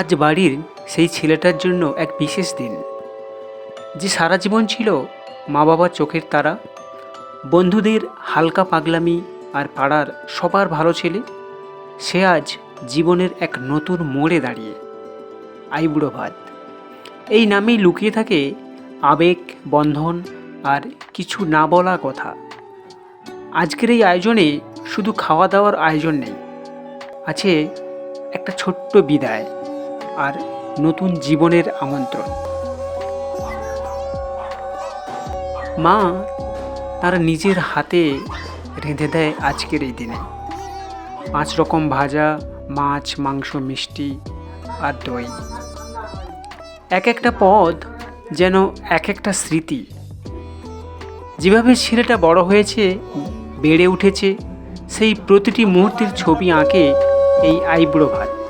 আজ বাড়ির সেই ছেলেটার জন্য এক বিশেষ দিন। যে সারা জীবন ছিল মা বাবার চোখের তারা, বন্ধুদের হালকা পাগলামি আর পাড়ার সবার ভালো ছেলে, সে আজ জীবনের এক নতুন মোড়ে দাঁড়িয়ে আইবুড়ো ভাত। এই নামেই লুকিয়ে থাকে আবেগ, বন্ধন আর কিছু না বলা কথা। আজকের এই আয়োজনে শুধু খাওয়া দাওয়ার আয়োজন নেই, আছে একটা ছোট্ট বিদায়। আর নতুন জীবনের আমন্ত্রণ। মা তার নিজের হাতে রেঁধে দেয় আজকের এই দিনে। পাঁচ রকম ভাজা, মাছ, মাংস, মিষ্টি আর দই। এক একটা পদ যেন এক একটা স্মৃতি। যেভাবে ছেলেটা বড় হয়েছে, বেড়ে উঠেছে, সেই প্রতিটি মুহূর্তের ছবি আঁকে এই আইবুড়ো ভাত।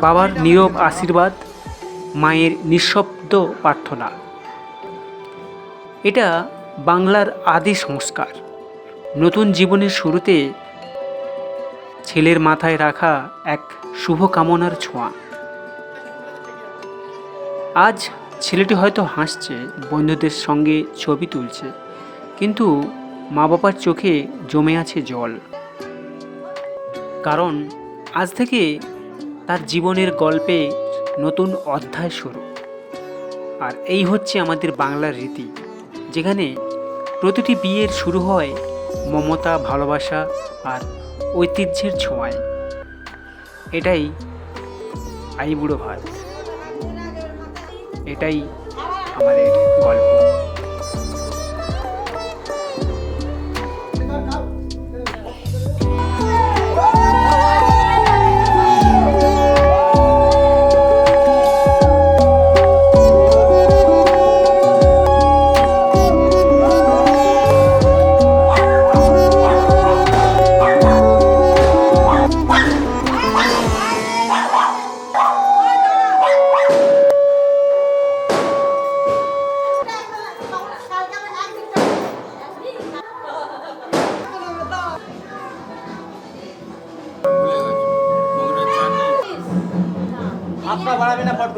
বাবার নীরব আশীর্বাদ, মায়ের নিঃশব্দ প্রার্থনা। এটা বাংলার আদি সংস্কার। নতুন জীবনের শুরুতে ছেলের মাথায় রাখা এক শুভ কামনার ছোঁয়া। আজ ছেলেটি হয়তো হাসছে, বন্ধুদের সঙ্গে ছবি তুলছে, কিন্তু মা বাবার চোখে জমে আছে জল। কারণ আজ থেকে তার জীবনের গল্পে নতুন অধ্যায় শুরু। আর এই হচ্ছে আমাদের বাংলার রীতি, যেখানে প্রতিটি বিয়ের শুরু হয় মমতা, ভালোবাসা আর ঐতিহ্যের ছোঁয়ায়। এটাই আইবুড়ো ভাত এটাই আমাদের গল্প। বাড়াবি না ফট।